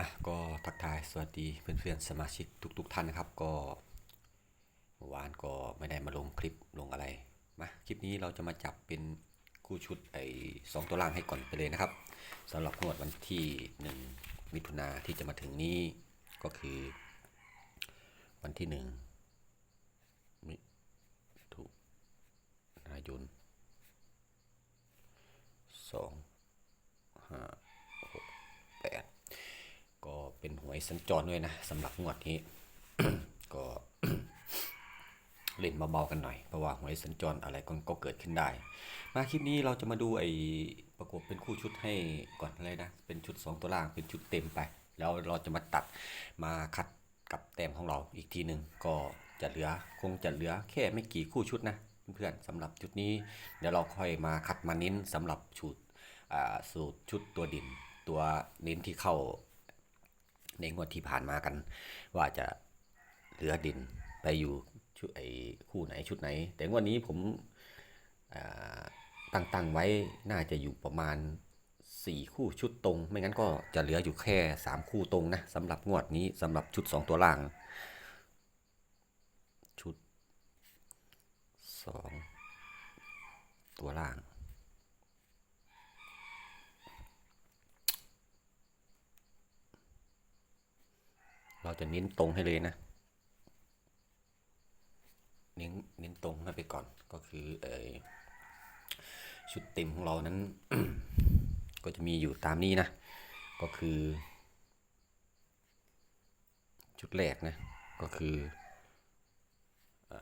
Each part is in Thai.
อะก็ทักทายสวัสดีเพื่อนๆสมาชิกทุกๆท่านนะครับ ก็เมื่อวานก็ไม่ได้มาลงคลิปลงอะไรมาคลิปนี้เราจะมาจับเป็นคู่ชุดไอ้สองตัวล่างให้ก่อนไปเลยนะครับสำหรับงวดวันที่หนึ่งมิถุนาที่จะมาถึงนี้ก็คือ วันที่หนึ่งมิถุนายนสองห้า ก็เป็นหวยสัญจรด้วยนะสำหรับงวดนี้ ก็เล่นเบาๆกันหน่อยเพราะว่าหวยสัญจรอะไรก็ก็เกิดขึ้นได้ มาคลิปนี้เราจะมาดูไอ้ประกบเป็นคู่ชุดให้ก่อนเลยนะ เป็นชุด 2 ตัวล่างเป็นชุดเต็มไป แล้วเราจะมาตัดมาคัดกับแต้มของเราอีกทีหนึ่งก็จะเหลือคงจะเหลือแค่ไม่กี่คู่ชุดนะเพื่อนๆสำหรับชุดนี้ เดี๋ยวเราค่อยมาคัดมาเน้นสำหรับชุดสูตรชุดตัวดิน ตัวเน้นที่เข้า ในงวดที่ผ่านมากัน ว่าจะเหลือดินไปอยู่ชุดไอ้คู่ไหนชุดไหน แต่งวดนี้ผมตั้งตั้งไว้น่าจะอยู่ประมาณ 4 คู่ชุดตรง ไม่งั้นก็จะเหลืออยู่แค่ 3 คู่ตรงนะสำหรับงวดนี้สำหรับชุด 2 ตัวล่าง ชุด 2 ตัวล่าง เราจะเน้นตรงให้เลยนะ เน้นเน้นตรงให้ไปก่อนก็คือเออชุดเต็มของเรานั้น ก็จะมีอยู่ตามนี้นะ ก็คือ ชุดแรกนะ ก็คือเอ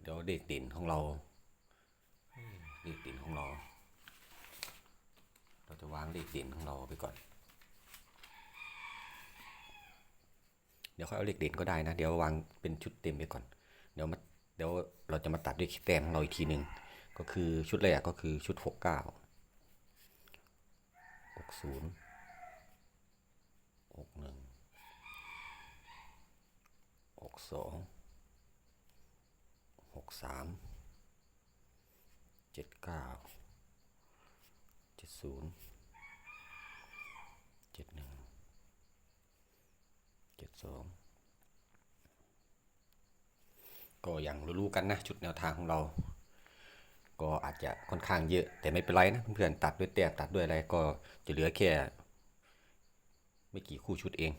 เดี๋ยวเด็กด่นของเราเด็กเด่นของเรา เราจะวางเด็กเด่นของเราไปก่อน เดี๋ยวค่อยเอาเลขเด่นก็ได้นะ เดี๋ยววางเป็นชุดเต็มไปก่อน เดี๋ยวมาเดี๋ยวเราจะมาตัดด้วยแต้มขเราอีกทีหนึ่งก็คือชุดแรกก็คือชุด 69 60 61 62 63 79 70 71 สองก็อย่างรู้ๆกันนะ ชุดแนวทางของเรา ก็อาจจะค่อนข้างเยอะ แต่ไม่เป็นไรนะเพื่อนๆตัดด้วยแต้มตัดด้วยอะไรก็จะเหลือแค่ ไม่กี่คู่ชุดเอง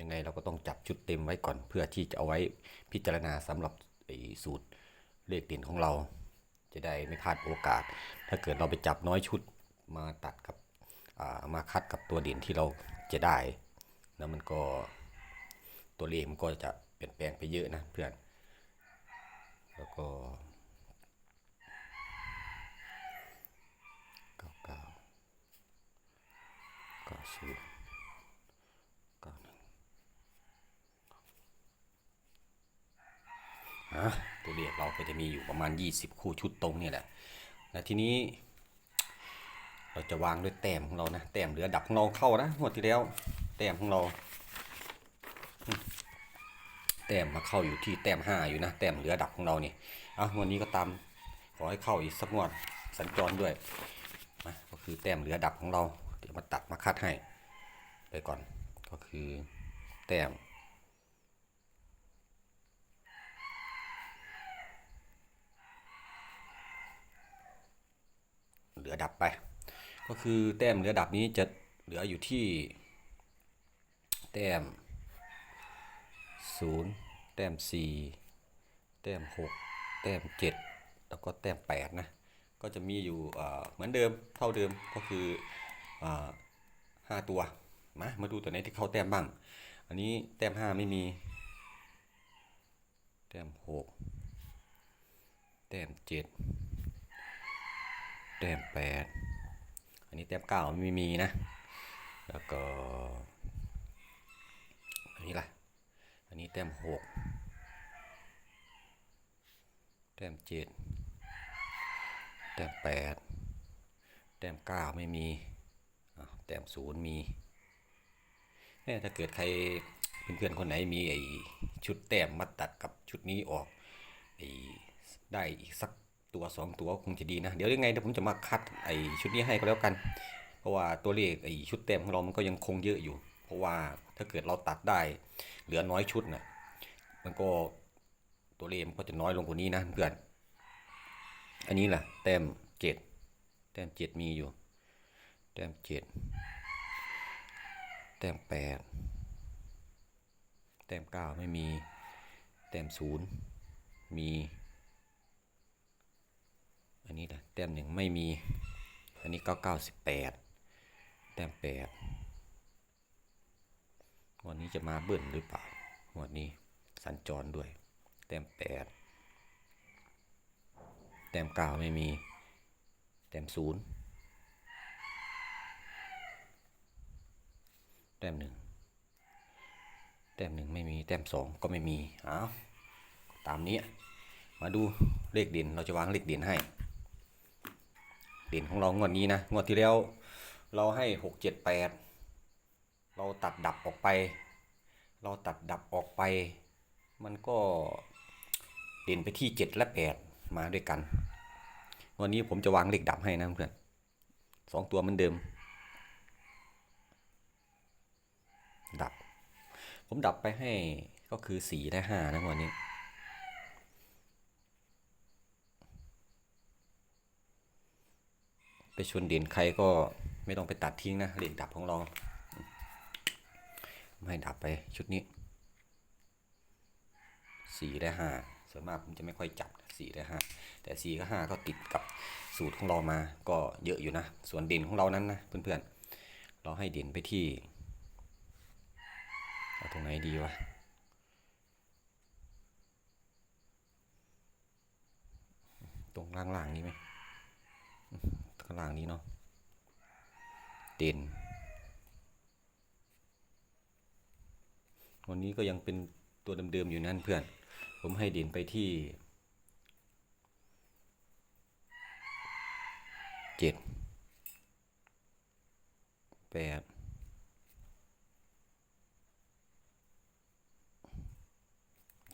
ยังไงเราก็ต้องจับชุดเต็มไว้ก่อนเพื่อที่จะเอาไว้พิจารณาสำหรับสูตรเลขเด่นของเรา จะได้ไม่พลาดโอกาส ถ้าเกิดเราไปจับน้อยชุดมาตัดกับมาคัดกับตัวเด่นที่เราจะได้ แล้วมันก็ตัวเลขมันก็จะเปลี่ยนแปลงไปเยอะนะเพื่อน แล้วก็เก้าเก้าเก้าศูนย์เก้าหนึ่งฮะตัวเลขเราก็จะมีอยู่ประมาณ 20 คู่ชุดตรงเนี่ยแหละแล้วทีนี้เราจะวางด้วยแต้มของเรานะแต้มเหลือดับของเราเข้านะงวดที่แล้ว แต้มของเรา แต้มมาเข้าอยู่ที่แต้มห้าอยู่นะ แต้มเหลือดับของเราเนี่ยเอาวันนี้ก็ตามขอให้เข้าอีกสักงวดสัญจรด้วยนะก็คือแต้มเหลือดับของเรา เดี๋ยวมาตัดมาคัดให้ ไปก่อน ก็คือแต้มเหลือดับไป ก็คือแต้มเหลือดับนี้จะเหลืออยู่ที่ แต้มศูนย์แต้มสี่แต้มหกแต้มเจ็ดแล้วก็แต้มแปดนะก็จะมีอยู่เหมือนเดิมเท่าเดิมก็คือห้าตัวมามาดูตัวไหนที่เข้าแต้มบ้าง อันนี้แต้มห้าไม่มี แต้มหกแต้มเจ็ดแต้มแปดอันนี้แต้มเก้าไม่มีนะ แล้วก็ นนี้ล่ะ อันนี้แต้มหกแต้มเจ็ดแต้มแปดแต้มเก้าไม่มีแต้มศูนย์มีเนี่ยถ้าเกิดใครเพื่อนๆคนไหนมีไอ้ชุดแต้มมาตัดกับชุดนี้ออกไอ้ได้อีกสักตัวสองตัวคงจะดีนะ เดี๋ยวยังไงเดี๋ยวผมจะมาคัดไอ้ชุดนี้ให้ก็แล้วกัน เพราะว่าตัวเลขไอ้ชุดเต็มของเรามันก็ยังคงเยอะอยู่ ราะว่าถ้าเกิดเราตัดได้เหลือน้อยชุดน่ะมันก็ตัวเลขมันก็จะน้อยลงกว่านี้นะเพื่อน อันนี้แหละแต้มเจ็ดแต้มเจ็ดมีอยู่ แต้มเจ็ดแต้มแปดแต้มเก้าไม่มี แต้มศูนย์มี อันนี้แหละแต้มหนึ่งไม่มี อันนี้เก้าเก้าสิบแปดแต้มแปด วันนี้จะมาเบิ้ลหรือเปล่าวันนี้สัญจรด้วย แต้มแปดแต้มเก้าไม่มี แต้มศูนย์แต้มหนึ่งแต้มหนึ่งไม่มี แต้มสองก็ไม่มีเอาตามนี้ มาดูเลขเด่นเราจะวางเลขเด่นให้ เด่นของเรางวดนี้นะ งวดที่แล้วเราให้หกเจ็ดแปด เราตัดดับออกไป เราตัดดับออกไป มันก็เด่นไปที่เจ็ดและแปดมาด้วยกัน วันนี้ผมจะวางเลขดับให้นะเพื่อนสองตัวเหมือนเดิม ดับ ผมดับไปให้ก็คือสี่และห้านะวันนี้ไปชนเด่นใครก็ไม่ต้องไปตัดทิ้งนะเลขดับของเรา ไม่ดับไปชุดนี้สี่และห้าส่วนมากผมจะไม่ค่อยจับสี่และห้าแต่สี่กับห้าก็ติดกับสูตรของเรามาก็เยอะอยู่นะ ส่วนเด่นของเรานั้นนะเพื่อนๆ เราให้เด่นไปที่เอาตรงไหนดีวะตรงล่างๆนี้ไหมข้างล่างนี้เนาะเด่น วันนี้ก็ยังเป็นตัวเดิมๆอยู่นั่นเพื่อน ผมให้เด่นไปที่เจ็ดแปด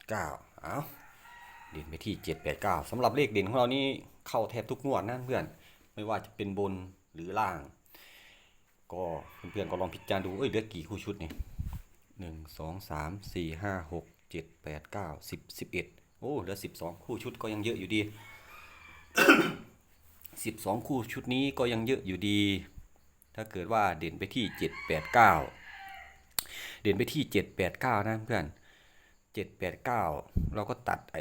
เก้าเอาเด่นไปที่เจ็ดแปดเก้าสำหรับเลขเด่นของเรานี่เข้าแทบทุกงวดนะเพื่อน ไม่ว่าจะเป็นบนหรือล่าง ก็เพื่อนๆก็ลองพิจารณาดู เอ้ยเหลือกี่คู่ชุดเนี่ย หนึ่งสองสามสี่ห้าหกเจ็ดแปดเก้าสิบสิบเอ็ดโอ้เหลือสิบสองคู่ชุดก็ยังเยอะอยู่ดีสิบสองคู่ชุดนี้ก็ยังเยอะอยู่ดี ถ้าเกิดว่าเด่นไปที่เจ็ดแปดเก้าเด่นไปที่เจ็ดแปดเก้านะเพื่อนเจ็ดแปดเก้าเราก็ตัดไอ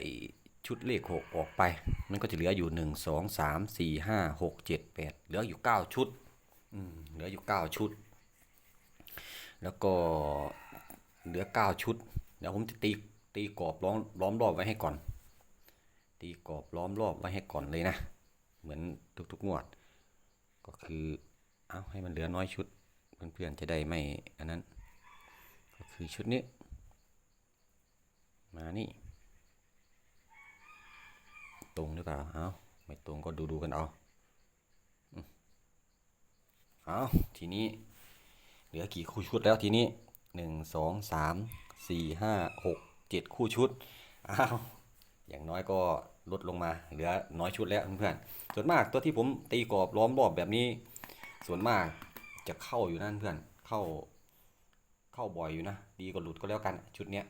ชุดเลขหกออกไป มันก็จะเหลืออยู่หนึ่งสองสามสี่ห้าหกเจ็ดแปดเหลืออยู่เก้าชุดเหลืออยู่เก้าชุด แล้วก็ เหลือเก้าชุด เดี๋ยวผมจะตีตีกรอบล้อมล้อมรอบไว้ให้ก่อน ตีกรอบล้อมรอบไว้ให้ก่อนเลยนะ เหมือนทุกๆงวด ก็คือเอาให้มันเหลือน้อยชุดเพื่อนๆจะได้ไม่อันนั้น ก็คือชุดนี้ มานี่ ตรงหรือเปล่าเอาไม่ตรงก็ดูดูๆกันเอาเอาทีนี้ เหลือกี่คู่ชุดแล้วทีนี้ หนึ่งสองสามสี่ห้าหกเจ็ดคู่ชุด อ้าว อย่างน้อยก็ลดลงมา เหลือน้อยชุดแล้วเพื่อนๆ ส่วนมากตัวที่ผมตีกรอบล้อมรอบแบบนี้ ส่วนมากจะเข้าอยู่นั่นเพื่อน เข้า เข้าบ่อยอยู่นะ ดีกว่าหลุดก็แล้วกันชุดเนี้ย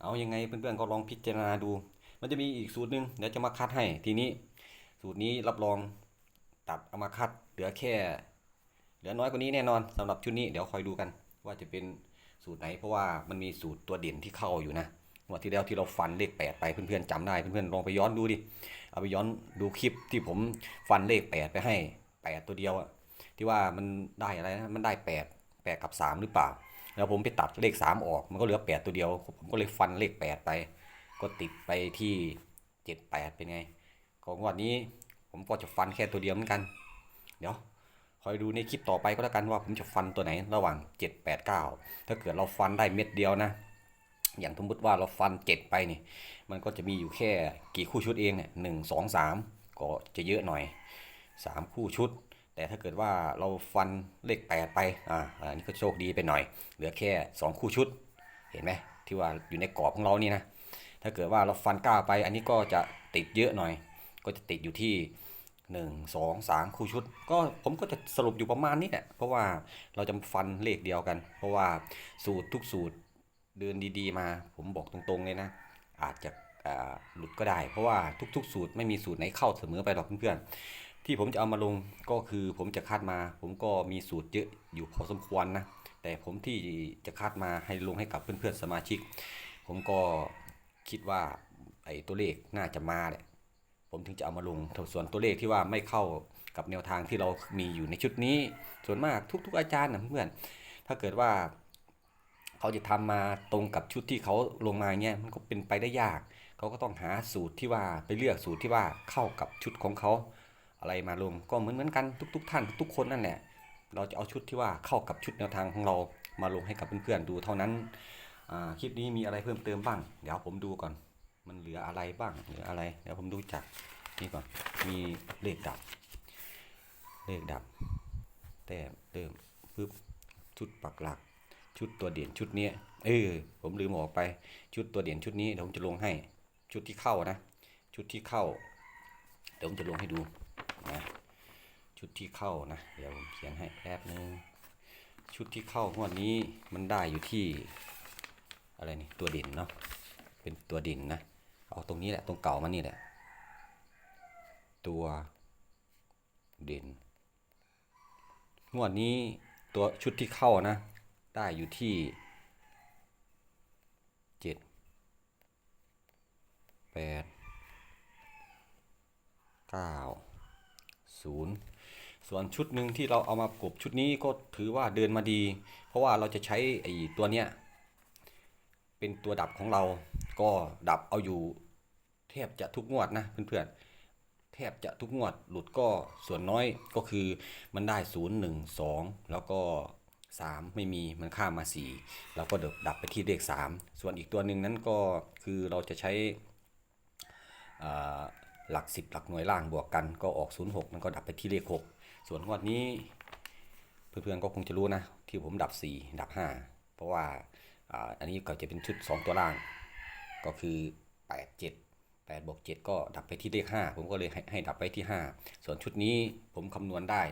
เอายังไงเพื่อนๆก็ลองพิจารณาดู มันจะมีอีกสูตรหนึ่งเดี๋ยวจะมาคัดให้ ทีนี้ สูตรนี้รับรองตัดเอามาคัด เหลือแค่ เหลือน้อยกว่านี้แน่นอนสำหรับชุดนี้ เดี๋ยวคอยดูกัน ว่าจะเป็น สูตรไหนเพราะว่ามันมีสูตรตัวเด่นที่เข้าอยู่นะวันที่แล้วที่เราฟันเลขแปดไปเพื่อนๆจำได้เพื่อนๆลองไปย้อนดูดิเอาไปย้อนดูคลิปที่ผมฟันเลขแปดไปให้แปดตัวเดียวอะที่ว่ามันได้อะไรนะมันได้แปดแปดกับสามหรือเปล่า แล้วผมไปตัดเลขสามออกมันก็เหลือแปดตัวเดียว ผมก็เลยฟันเลขแปดไป ก็ติดไปที่เจ็ดแปดเป็นไง ของวันนี้ผมก็จะฟันแค่ตัวเดียวเหมือนกัน เดี๋ยว คอยดูในคลิปต่อไปก็แล้วกันว่าผมจะฟันตัวไหนระหว่าง 7 8 9 ถ้าเกิดเราฟันได้เม็ดเดียวนะ อย่างสมมติว่าเราฟัน 7 ไปนี่ มันก็จะมีอยู่แค่กี่คู่ชุดเองเนี่ยหนึ่งสองสามก็จะเยอะหน่อย 3 คู่ชุด แต่ถ้าเกิดว่าเราฟันเลข 8 ไปอ่าอันนี้ก็โชคดีไปหน่อย เหลือแค่ 2 คู่ชุด เห็นไหมที่ว่าอยู่ในกรอบของเรานี่นะถ้าเกิดว่าเราฟันก้าไปอันนี้ก็จะติดเยอะหน่อย ก็จะติดอยู่ที่ หนึ่งสองสามคู่ชุด ก็ผมก็จะสรุปอยู่ประมาณนี้แหละเพราะว่าเราจะฟันเลขเดียวกัน เพราะว่าสูตรทุกสูตรเดินดีๆมา ผมบอกตรงๆเลยนะ อาจจะหลุดก็ได้ เพราะว่าทุกๆ สูตรไม่มีสูตรไหนเข้าเสมอไปหรอกเพื่อนๆที่ผมจะเอามาลงก็คือผมจะคัดมา ผมก็มีสูตรเยอะอยู่พอสมควรนะแต่ผมที่จะคัดมาให้ลงให้กับเพื่อนๆสมาชิก ผมก็คิดว่าไอ้ตัวเลขน่าจะมาแหละ ผมถึงจะเอามาลงส่วนตัวเลขที่ว่าไม่เข้ากับแนวทางที่เรามีอยู่ในชุดนี้ ส่วนมากทุก ๆ อาจารย์นะเพื่อนถ้าเกิดว่าเขาจะทำมาตรงกับชุดที่เขาลงมาเนี่ยมันก็เป็นไปได้ยาก เขาก็ต้องหาสูตรที่ว่าไปเลือกสูตรที่ว่าเข้ากับชุดของเขาอะไรมาลงก็เหมือนเหมือนๆกันทุก ๆ ท่านทุกคนนั่นแหละเราจะเอาชุดที่ว่าเข้ากับชุดแนวทางของเรามาลงให้กับเพื่อนๆดูเท่านั้นคลิปนี้มีอะไรเพิ่มเติมบ้าง เดี๋ยวผมดูก่อน มันเหลืออะไรบ้างเหลืออะไรเดี๋ยวผมดูจากนี่ก่อนมีเลขดับ เลขดับ แต้มเติมปึ๊บชุดปักหลัก ชุดตัวเด่นชุดนี้เออผมลืมออกไป ชุดตัวเด่นชุดนี้เดี๋ยวผมจะลงให้ชุดที่เข้านะ ชุดที่เข้า เดี๋ยวผมจะลงให้ดูนะชุดที่เข้านะ เดี๋ยวผมเขียนให้แป๊บนึงชุดที่เข้างวดนี้มันได้อยู่ที่อะไรนี่ตัวเด่นเนาะเป็นตัวเด่นนะ เอาตรงนี้แหละ ตรงเก่ามันนี่แหละ ตัวเด่นงวดนี้ตัวชุดที่เข้านะ ได้อยู่ที่เจ็ดแปดเก้าศูนย์ส่วนชุดหนึ่งที่เราเอามากบชุดนี้ก็ถือว่าเดินมาดี เพราะว่าเราจะใช้ไอ้ตัวเนี้ยเป็นตัวดับของเรา ก็ดับเอาอยู่แทบจะทุกงวดนะเพื่อนๆแทบจะทุกงวดหลุดก็ส่วนน้อยก็คือมันได้ 0 1 2 แล้วก็ 3 ไม่มีมันข้ามมา 4 เราก็เดบดับไปที่เลข 3 ส่วนอีกตัวหนึ่งนั้นก็คือเราจะใช้หลัก 10 หลักหน่วยล่างบวกกันก็ออก 0 6 มันก็ดับไปที่เลข 6 ส่วนงวดนี้เพื่อนๆก็คงจะรู้นะ ที่ผมดับ 4 ดับ 5 เพราะว่าอ่าอันนี้ก็จะเป็นชุด 2 ตัวล่าง ก็คือ 8 7 8บวก7ก็ดับไปที่เลข 5 ผมก็เลยให้ให้ดับไปที่ 5 ส่วนชุดนี้ผมคำนวณได้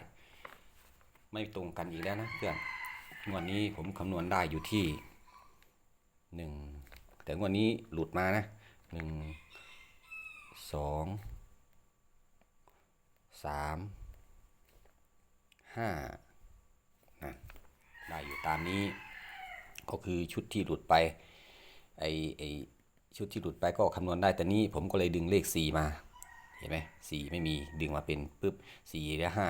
ไม่ตรงกันอีกแล้วนะเพื่อนงวดนี้ผมคำนวณได้อยู่ที่ 1 แต่งวดนี้หลุดมานะ 1 2 3 5นะได้อยู่ตามนี้ ก็คือชุดที่หลุดไปไอไอ ชุดที่หลุดไปก็คำนวณได้แต่นี่ผมก็เลยดึงเลข 4 มา เห็นไหมสี่ไม่มีดึงมาเป็นปุ๊บสี่และห้า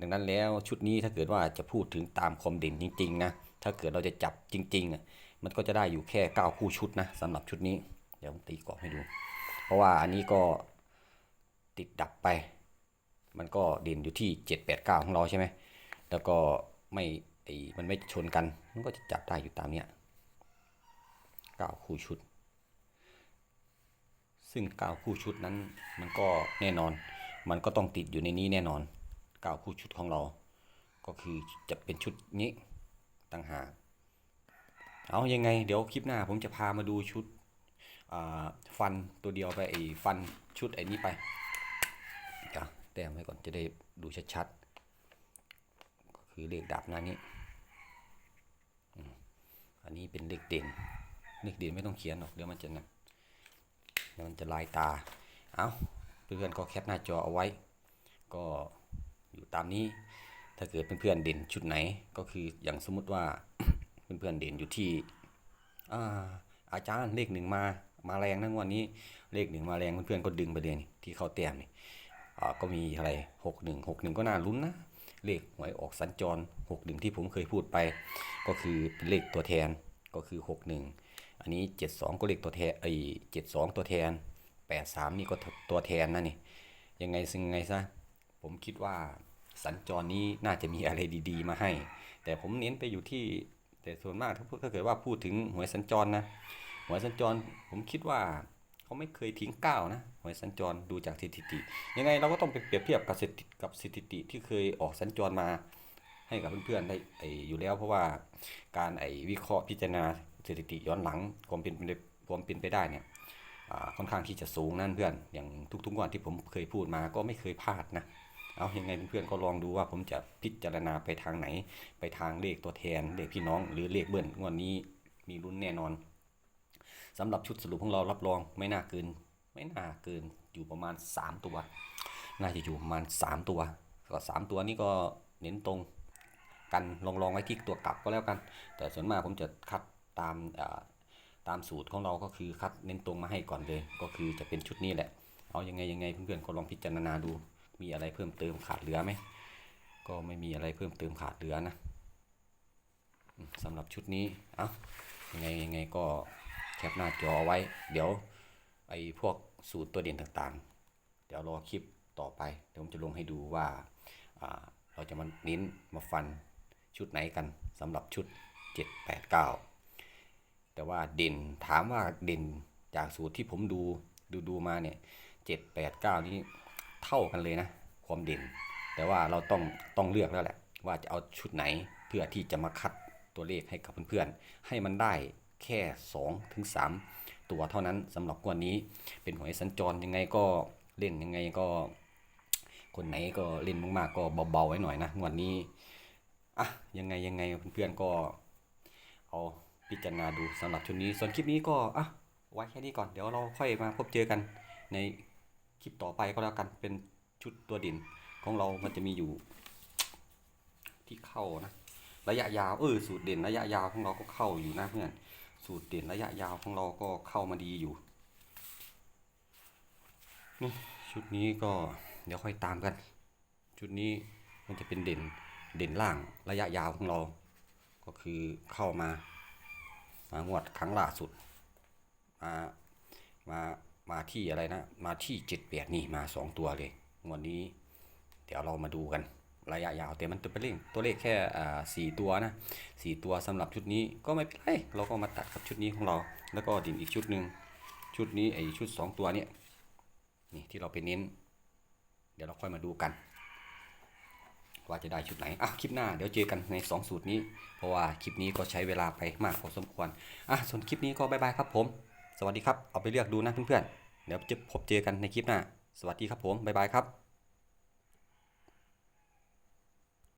ดังนั้นแล้วชุดนี้ถ้าเกิดว่าจะพูดถึงตามความเด่นจริงๆนะถ้าเกิดเราจะจับจริงๆอะมันก็จะได้อยู่แค่ 9 คู่ชุดนะสำหรับชุดนี้ เดี๋ยวผมตีกรอบให้ดู เพราะว่าอันนี้ก็ติดดับไป มันก็เด่นอยู่ที่ 7 8 9 ของเราใช่ไหมแล้วก็ไม่ไอมันไม่ชนกัน มันก็จะจับได้อยู่ตามเนี้ย9คู่ชุด ซึ่ง9คู่ชุดนั้นมันก็แน่นอน มันก็ต้องติดอยู่ในนี้แน่นอน9คู่ชุดของเรา ก็คือจะเป็นชุดนี้ต่างหากเอายังไง เดี๋ยวคลิปหน้าผมจะพามาดูชุดฟันตัวเดียวไปไอ้ฟันชุดไอ้นี้ไปเดี๋ยวแต้มไว้ก่อนจะได้ดูชัดๆก็คือเลขดับหน้านี้อันนี้เป็นเลขเด่นเลขเด่นไม่ต้องเขียนหรอกเดี๋ยวมันจะนะ เดี๋ยวมันจะลายตา เอาเพื่อนๆก็แคปหน้าจอเอาไว้ ก็อยู่ตามนี้ ถ้าเกิดเพื่อนๆเด่นชุดไหน ก็คืออย่างสมมุติว่า เพื่อนๆเด่นอยู่ที่อ่าอาจารย์เลขหนึ่งมา มาแรงนะงวันนี้ เลขหนึ่งมาแรงเพื่อนๆก็ดึงไปเลยนี่ที่เขาเต็มนี่อ่าก็มีอะไรหกหนึ่งหกหนึ่งก็น่าลุ้นนะเลขหวยออกสัญจรหกหนึ่งที่ผมเคยพูดไป ก็คือเป็นเลขตัวแทนก็คือหกหนึ่ง อันนี้ 72 ก็เลขตัวแทนไอ้72 ตัวแทน 83 นี่ก็ตัวแทนนะนี่ ยังไงซึ่งไงซะ ผมคิดว่าสัญจรนี้น่าจะมีอะไรดีๆ มาให้ แต่ผมเน้นไปอยู่ที่แต่ส่วนมากถ้าพูดถ้าเกิดว่าพูดถึงหวยสัญจรนะหวยสัญจรผมคิดว่าเขาไม่เคยทิ้งก้าวนะหวยสัญจรดูจากสถิติ ยังไงเราก็ต้องไปเปรียบเทียบกับสถิติกับสถิติที่เคยออกสัญจรมาให้กับเพื่อนๆได้ไอ้อยู่แล้ว เพราะว่าการไอ้วิเคราะห์พิจารณา สถิติย้อนหลังความเป็นไปได้ความเป็นไปได้เนี่ยอ่าค่อนข้างที่จะสูงนั่นเพื่อน อย่างทุกๆวันที่ผมเคยพูดมาก็ไม่เคยพลาดนะเอาอยังไงเพื่อนๆก็ลองดูว่าผมจะพิจารณาไปทางไหน ไปทางเลขตัวแทนเลขพี่น้อง หรือเลขเบิ้ลงวดนี้มีลุ้นแน่นอนสำหรับชุดสรุปของเรารับรองไม่น่าเกิน ไม่น่าเกินอยู่ประมาณ 3 ตัว น่าจะอยู่ประมาณ 3 ตัวก็สามตัวนี้ก็เน้นตรงกันลองลองไว้ที่ตัวกลับก็แล้วกัน แต่ส่วนมากผมจะคัด ตามตามสูตรของเราก็คือคัดเน้นตรงมาให้ก่อนเลย ก็คือจะเป็นชุดนี้แหละ เอายังไงยังไงเพื่อนๆก็ลองพิจารณาดู มีอะไรเพิ่มเติมขาดเหลือไหม ก็ไม่มีอะไรเพิ่มเติมขาดเหลือนะสำหรับชุดนี้ เอ้ายังไงยังไงก็แคปหน้าจอไว้ เดี๋ยวไอ้พวกสูตรตัวเด่นต่างๆ เดี๋ยวรอคลิปต่อไป เดี๋ยวผมจะลงให้ดูว่าอ่าเราจะมาเน้นมาฟันชุดไหนกันสำหรับชุด 7 8 9 แต่ว่าเด่นถามว่าเด่นจากสูตรที่ผมดูดูดูมาเนี่ย7 8 9นี้เท่ากันเลยนะ ความเด่น แต่ว่าเราต้องต้องเลือกแล้วแหละ ว่าจะเอาชุดไหนเพื่อที่จะมาคัดตัวเลขให้กับเพื่อนๆ ให้มันได้แค่2ถึง3ตัวเท่านั้นสำหรับวันนี้เป็นหวยสัญจรยังไงก็เล่นยังไงก็ คนไหนก็เล่นมากๆก็เบาๆไว้หน่อยนะงวันนี้อะยังไงยังไงเพื่อนๆก็เอา พิจารณาดูสำหรับชุดนี้ ส่วนคลิปนี้ก็อะไว้แค่นี้ก่อน เดี๋ยวเราค่อยมาพบเจอกันในคลิปต่อไปก็แล้วกัน เป็นชุดตัวเด่นของเรามันจะมีอยู่ ที่เข้านะ ระยะยาว เออ สูตรเด่นระยะยาวของเราก็เข้าอยู่นะเพื่อน สูตรเด่นระยะยาวของเราก็เข้ามาดีอยู่นี่ชุดนี้ก็เดี๋ยวค่อยตามกัน ชุดนี้มันจะเป็นเด่นเด่นล่างระยะยาวของเรา ก็คือเข้ามาางวดครั้งล่าสุด มามามาที่อะไรนะ มาที่เจ็ดแปดนี่มาสองตัวเลยงวดนี้ เดี๋ยวเรามาดูกันระยะยาวแต่มันตัวเลขตัวเลขแค่สี่ตัวนะสี่ตัวสำหรับชุดนี้ก็ไม่เป็นไรเราก็มาตัดกับชุดนี้ของเรา แล้วก็ดินอีกชุดหนึ่งชุดนี้ไอชุดสองตัวเนี่ยนี่ที่เราไปเน้น เดี๋ยวเราค่อยมาดูกัน ว่าจะได้ชุดไหนอะคลิปหน้าเดี๋ยวเจอกันใน 2 สูตรนี้ เพราะว่าคลิปนี้ก็ใช้เวลาไปมากพอสมควรอะส่วนคลิปนี้ก็บายบายครับผม สวัสดีครับเอาไปเลือกดูนะเพื่อนๆเดี๋ยวจะพบเจอกันในคลิปหน้า สวัสดีครับผมบายบายครับ